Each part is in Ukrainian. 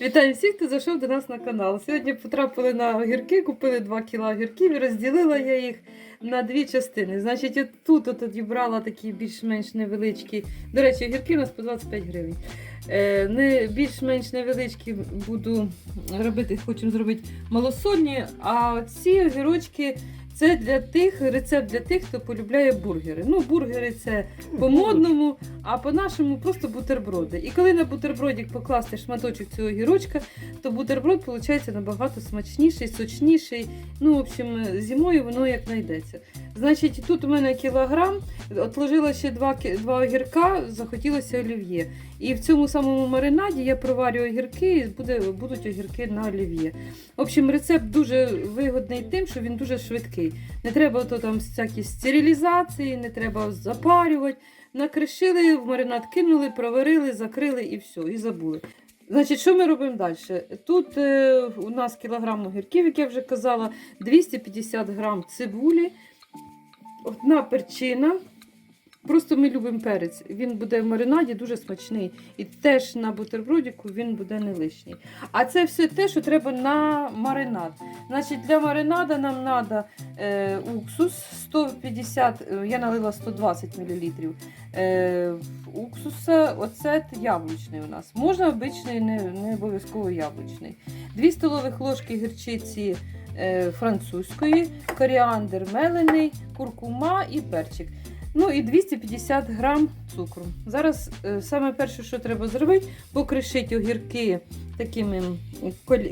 Вітаю всіх, хто зайшов до нас на канал. Сьогодні потрапили на огірки, купили 2 кіла огірків і розділила я їх на дві частини. Значить, от тут от тоді брала такі більш-менш невеличкі. До речі, огірки у нас по 25 гривень. Е, не більш-менш невеличкі буду робити, хочемо зробити малосольні, а ці огірочки. Це для тих рецепт для тих, хто полюбляє бургери. Ну, бургери це по-модному, а по-нашому просто бутерброди. І коли на бутербродик покласти шматочок цього гірочка, то бутерброд виходить набагато смачніший, сочніший. Ну, в общем, зимою воно як знайдеться. Значить, тут у мене кілограм, отложила ще два, два огірка, захотілося олів'є. І в цьому самому маринаді я проварю огірки і буде, будуть огірки на олів'є. В общем, рецепт дуже вигодний тим, що він дуже швидкий. Не треба то там всякі стерилізації, не треба запарювати. Накришили, в маринад кинули, проварили, закрили і все, і забули. Значить, що ми робимо далі? Тут е, у нас кілограм огірків, як я вже казала, 250 грам цибулі, одна перчина. Просто ми любимо перець. Він буде в маринаді дуже смачний. І теж на бутербродіку він буде не лишній. А це все те, що треба на маринад. Значить, для маринада нам треба е, уксус 150, е, я налила 120 мл. Е, уксуса, оцет яблучний у нас. Можна обичний, не, не обов'язково яблучний. 2 столових ложки гірчиці е, французької, коріандр мелений, куркума і перчик. Ну і 250 грам цукру. Зараз е, саме перше, що треба зробити, покришити огірки такими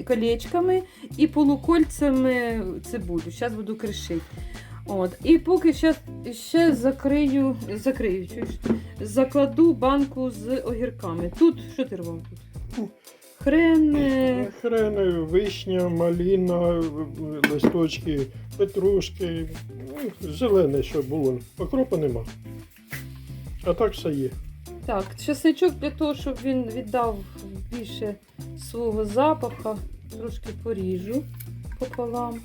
колечками і полукольцями цибулю. Зараз буду кришити. От. І поки ще, ще закрию, закрию, чуєш, закладу банку з огірками. Тут що ти рвав тут? Хрен. Хрени, вишня, маліна, листочки, петрушки, ну, зелене, що було. Окропа нема. А так все є. Так, чесничок для того, щоб він віддав більше свого запаха, трошки поріжу пополам.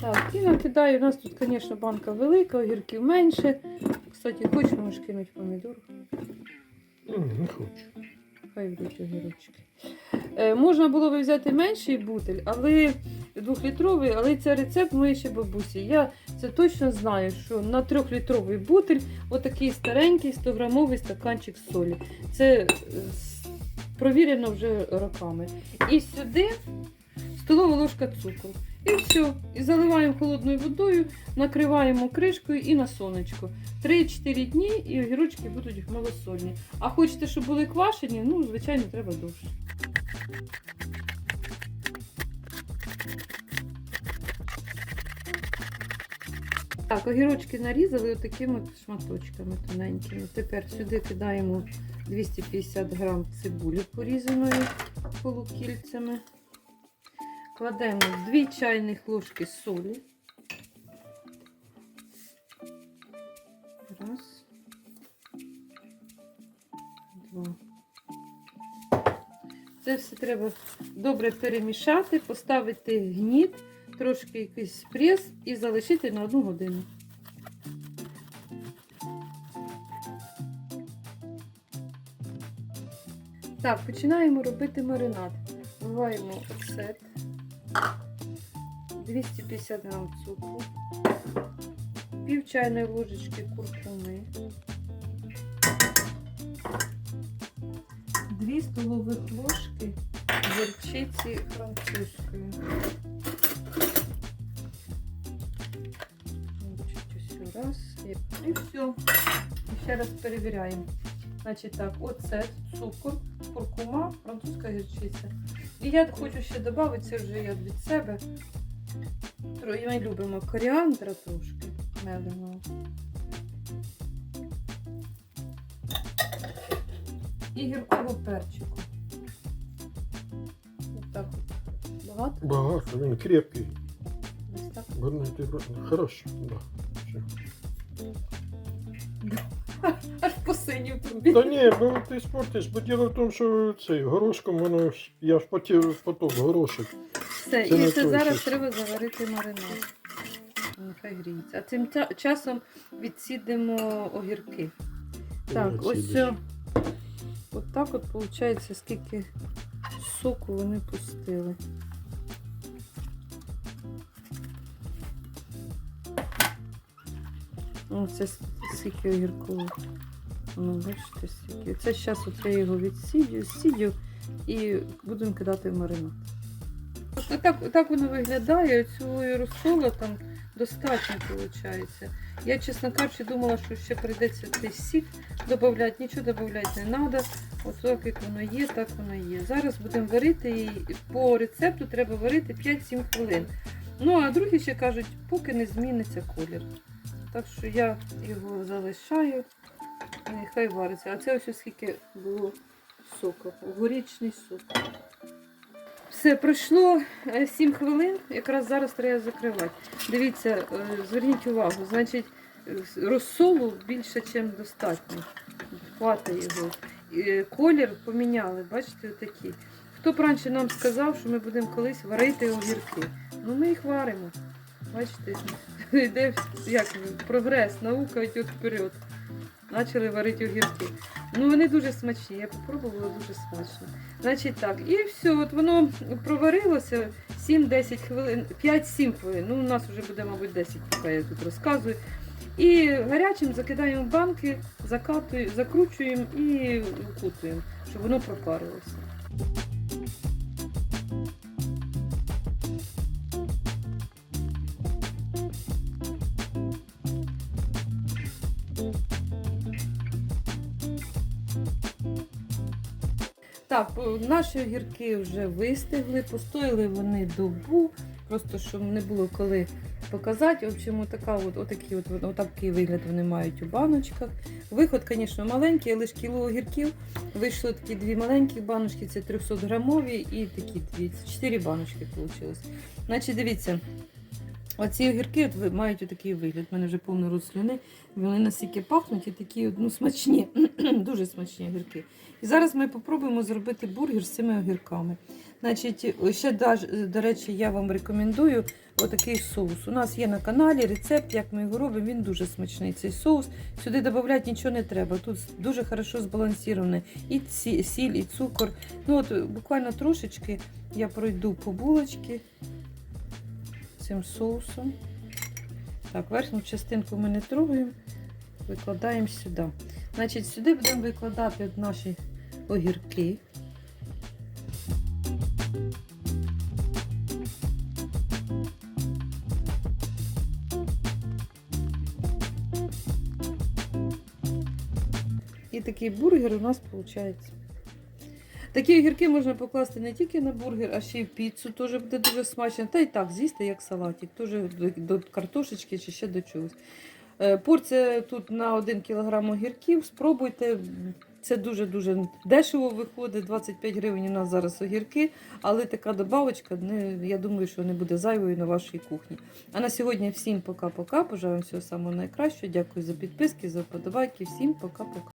Так, і накидаю. У нас тут, звісно, банка велика, огірків менше. Кстати, хоч можеш кинути помідор. Не хочу. Хай йдуть огірочки. Е, можна було б взяти менший бутиль, але двохлітровий, але це рецепт моєї ще бабусі. Я це точно знаю, що на трьохлітровий бутиль отакий старенький 100-грамовий стаканчик солі. Це е, провірено вже роками. І сюди столова ложка цукру. І все. І заливаємо холодною водою, накриваємо кришкою і на сонечко. 3-4 дні і огірочки будуть малосольні. А хочете, щоб були квашені, ну, звичайно, треба довше. Так, огірочки нарізали отакими шматочками тоненькими. Тепер сюди кидаємо 250 грам цибулі порізаної полукільцями. Кладемо 2 чайних ложки солі. Раз. Два. Це все треба добре перемішати, поставити гніт, трошки якийсь прес і залишити на одну годину. Так, починаємо робити маринад. Вливаємо оцет, 250 грам цукру, пів чайної ложечки куркуми, 2 столових ложки горчиці французької. І все. І ще раз перевіряємо. Значить так, оцет, цукор, куркума, французька гірчиця. І я хочу ще додати, це вже я від себе. Ми любимо коріандра трошки меленого. І гіркого перчику. Ось так от. Багато? Багато, він крепкий. Ось так. Гарний ти да. Все. Аж посинів тобі. Та ні, ну ти спортиш, бо діло в тому, що цей горошком воно ж, я ж потів потім горошок. Все, Це і це той зараз щось. треба заварити маринад. Нехай гріється. А цим та- часом відсідимо огірки. Так, ось Відсідеш. о, От так от виходить, скільки соку вони пустили. О, це скільки огірку. Ну, бачите, скільки. Це зараз от я його відсідю, сідю і будемо кидати в маринад. Так, так воно виглядає, цього розсолу там достатньо виходить. Я, чесно кажучи, думала, що ще прийдеться цей сік додати, нічого додати не треба. От так як воно є, так воно є. Зараз будемо варити і по рецепту треба варити 5-7 хвилин. Ну, а другі ще кажуть, поки не зміниться колір. Так що я його залишаю, нехай вариться. А це ось скільки було соку, горічний сок. Все, пройшло 7 хвилин, якраз зараз треба закривати. Дивіться, е, зверніть увагу, значить, е, розсолу більше, ніж достатньо. Хватить його. Е, Колір поміняли, бачите, отакі. Хто б раніше нам сказав, що ми будемо колись варити огірки? Ну ми їх варимо. Бачите, йде як прогрес, наука йде вперед. Почали варити огірки. Ну вони дуже смачні. Я попробувала дуже смачно. Значить так, і все, от воно проварилося 7-10 хвилин, 5-7 хвилин. Ну, у нас вже буде, мабуть, 10, поки я тут розказую. І гарячим закидаємо в банки, закатуємо, закручуємо і укутуємо, щоб воно пропарилося. Так, наші огірки вже вистигли, постояли вони добу, просто щоб не було коли показати. В общем, така от, отакі от, от, отакий вигляд вони мають у баночках. Виход, звісно, маленький, лише кіло огірків. Вийшло такі дві маленькі баночки, це 300 грамові і такі дві, це чотири баночки вийшло. Значить, дивіться, оці огірки от, мають отакий вигляд. У мене вже повно рот слюни. Вони настільки пахнуть і такі ну, смачні, дуже смачні огірки. І зараз ми спробуємо зробити бургер з цими огірками. Значить, ще до речі, я вам рекомендую отакий соус. У нас є на каналі рецепт, як ми його робимо. Він дуже смачний. Цей соус. Сюди додати нічого не треба. Тут дуже хорошо збалансований і сіль, і цукор. Ну от буквально трошечки я пройду по булочці цим соусом. Так, верхню частинку ми не трогаємо, викладаємо сюди. Значить, сюди будемо викладати наші огірки. І такий бургер у нас виходить. Такі огірки можна покласти не тільки на бургер, а ще й в піцу. Теж буде дуже смачно. Та й так, з'їсти як салатик, теж до, картошечки чи ще до чогось. Е, Порція тут на 1 кг огірків. Спробуйте. Це дуже-дуже дешево виходить. 25 гривень у нас зараз огірки, але така добавочка, не, я думаю, що не буде зайвою на вашій кухні. А на сьогодні всім пока-пока. Бажаю всього самого найкращого. Дякую за підписки, за вподобайки. Всім пока-пока.